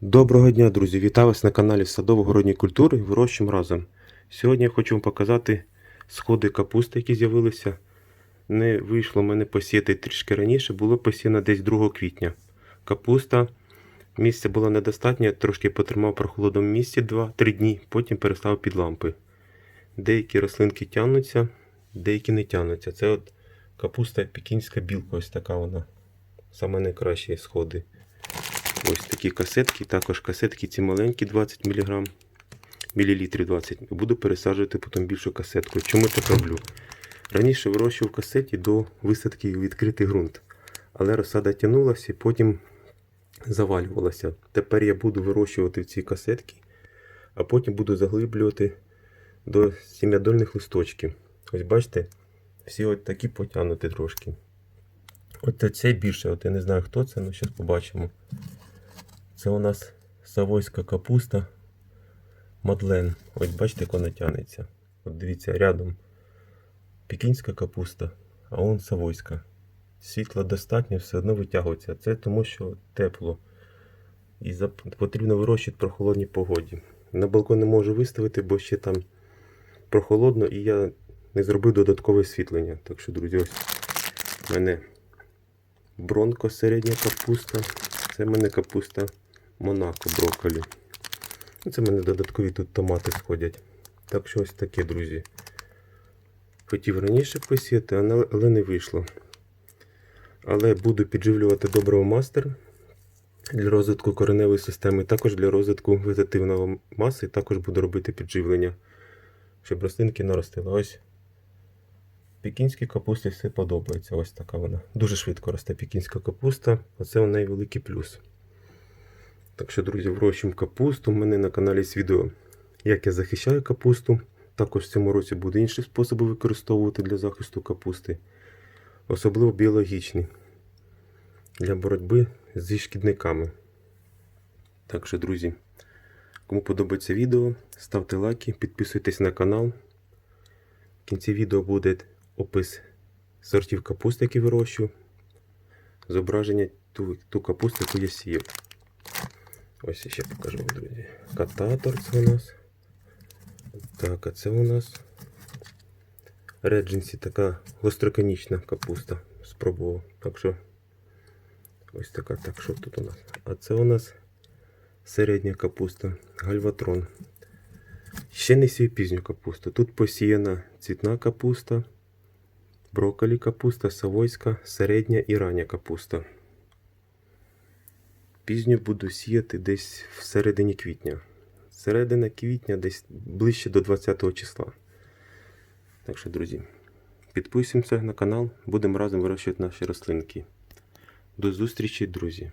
Доброго дня, друзі! Вітаю вас на каналі Садово-городні культури Вирощуємо разом. Сьогодні я хочу вам показати сходи капусти, які з'явилися. Не вийшло мене посіяти трішки раніше, було посіяно десь 2 квітня. Капуста, місця було недостатньо, трошки потримав в прохолодному місці 2-3 дні, потім перестав під лампи. Деякі рослинки тягнуться, деякі не тягнуться. Це от капуста пекінська білка, ось така вона. Саме найкращі сходи. Ось такі касетки, також касетки ці маленькі 20 мг, мілілітрів 20 Буду пересаджувати потім більшу касетку. Чому так роблю? Раніше вирощував касеті до висадки у відкритий ґрунт, але розсада тягнулася і потім завалювалася. Тепер я буду вирощувати ці касетки, а потім буду заглиблювати до сім'ядольних листочків. Ось бачите, всі от такі потягнуті трошки. От це більше, от я не знаю хто це, але зараз побачимо. Це у нас савойська капуста Мадлен. Ось бачите, як вона тягнеться. От дивіться, рядом пекінська капуста, а он савойська. Світла достатньо, все одно витягується. Це тому, що тепло. І потрібно вирощувати в прохолодній погоді. На балкон не можу виставити, бо ще там прохолодно і я не зробив додаткове освітлення. Так що, друзі, ось в мене бронко середня капуста. Це в мене капуста Монако брокколі. Ну, Це в мене додаткові тут томати сходять. Так що ось таке, друзі. Хотів раніше посіяти, але не вийшло. Але буду підживлювати доброго мастер для розвитку кореневої системи, також для розвитку вегетативної маси, також буду робити підживлення, щоб рослинки наростили. Ось пекінській капусті все подобається. Ось така вона. Дуже швидко росте пекінська капуста. Оце у неї великий плюс. Так що, друзі, вирощуємо капусту. У мене на каналі є відео, як я захищаю капусту. Також в цьому році буде інші способи використовувати для захисту капусти. Особливо біологічні. Для боротьби зі шкідниками. Так що, друзі, кому подобається відео, ставте лайки, підписуйтесь на канал. В кінці відео буде опис сортів капусти, які вирощую. Зображення ту, ту капусту, яку я сіяв. Ось ще покажу вам, друзі. Кататор це у нас. Так, а це у нас Редженсі така гостроконічна капуста. Спробував. Так що ось така. Так, що тут у нас? А це у нас середня капуста. Гальватрон. Ще не сію пізню капусту. Тут посіяна цвітна капуста, брокколі капуста, савойська, середня і рання капуста. Пізню буду сіяти десь в середині квітня. Середина квітня десь ближче до 20 числа. Так що, друзі, підписуємося на канал, будемо разом вирощувати наші рослинки. До зустрічі, друзі!